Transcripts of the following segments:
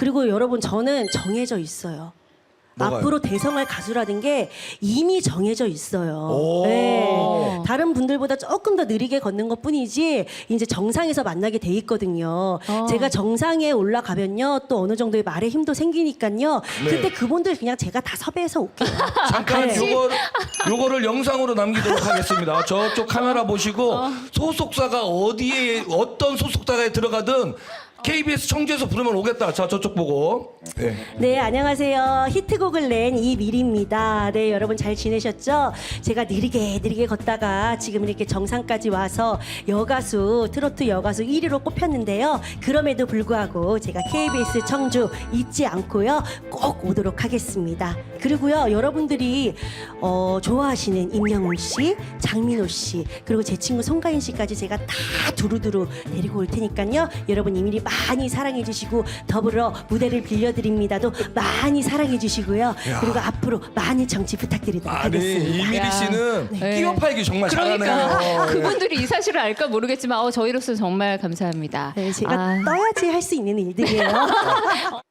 그리고 여러분 저는 정해져 있어요. 뭐가요? 앞으로 대성할 가수라는 게 이미 정해져 있어요. 오. 네. 다른 분들보다 조금 더 느리게 걷는 것 뿐이지 이제 정상에서 만나게 돼 있거든요. 어. 제가 정상에 올라가면요 또 어느 정도의 말의 힘도 생기니까요. 네. 그때 그분들 그냥 제가 다 섭외해서 올게요. 잠깐 네. 요거 요거를 영상으로 남기도록 하겠습니다. 저쪽 카메라 보시고 소속사가 어디에 어떤 소속사에 들어가든 KBS 청주에서 부르면 오겠다. 자 저쪽 보고. 네. 네, 안녕하세요. 히트곡을 낸 이미리입니다. 네, 여러분 잘 지내셨죠? 제가 느리게 느리게 걷다가 지금 이렇게 정상까지 와서 여가수, 트로트 여가수 1위로 꼽혔는데요. 그럼에도 불구하고 제가 KBS 청주 잊지 않고요. 꼭 오도록 하겠습니다. 그리고요, 여러분들이 어, 좋아하시는 임영웅 씨, 장민호 씨, 그리고 제 친구 송가인 씨까지 제가 다 두루두루 데리고 올 테니까요. 여러분 이미리 많이 사랑해 주시고 더불어 무대를 빌려드립니다도 많이 사랑해 주시고요. 그리고 앞으로 많은 정치 부탁드리도록 아니 하겠습니다. 이미리 야. 씨는 네. 끼어 팔기 정말 그러니까 잘하네요. 네. 그분들이 이 사실을 알까 모르겠지만 어, 저희로서 정말 감사합니다. 네, 제가 아, 떠야지 할 수 있는 일들이에요.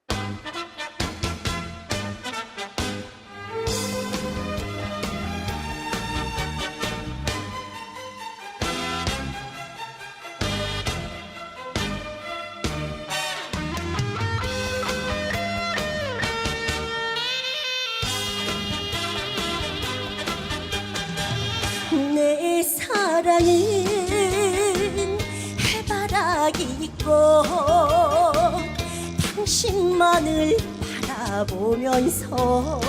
사랑은 해바라기 있고 당신만을 바라보면서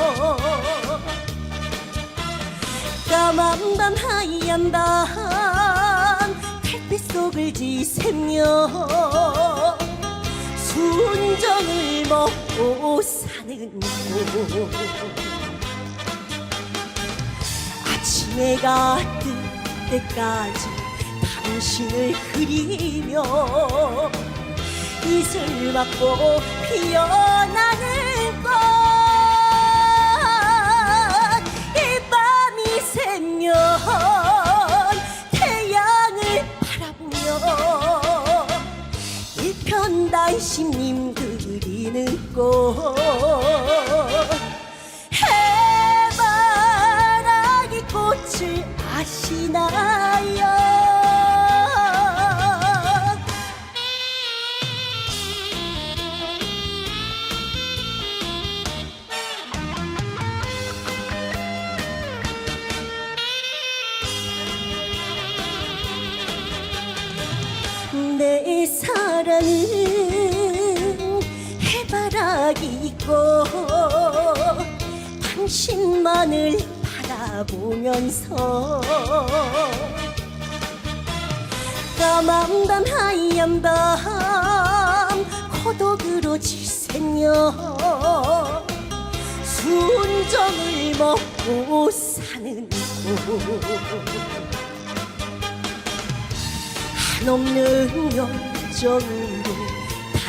까만 밤 하얀 밤 달빛 속을 지새며 순정을 먹고 사는 곳. 아침 해가 뜰 때까지 당신을 그리며 이슬 맞고 피어나는 꽃. 이 밤이 새면 태양을 바라보며 일편단심님 그리는 꽃 내 사랑은 해바라기 있고 당신만을 바라보면서 까만 밤 하얀 밤 고독으로 지새며 순정을 먹고 사는 곳 한없는 열정으로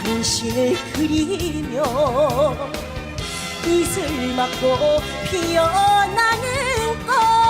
당신을 그리며 이슬 맞고 피어나는 꽃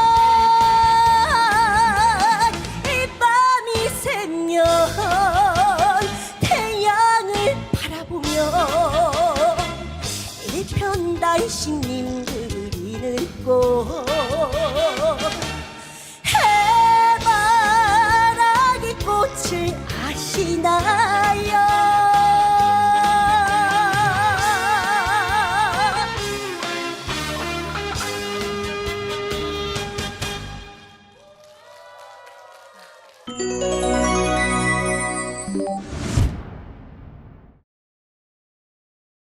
Música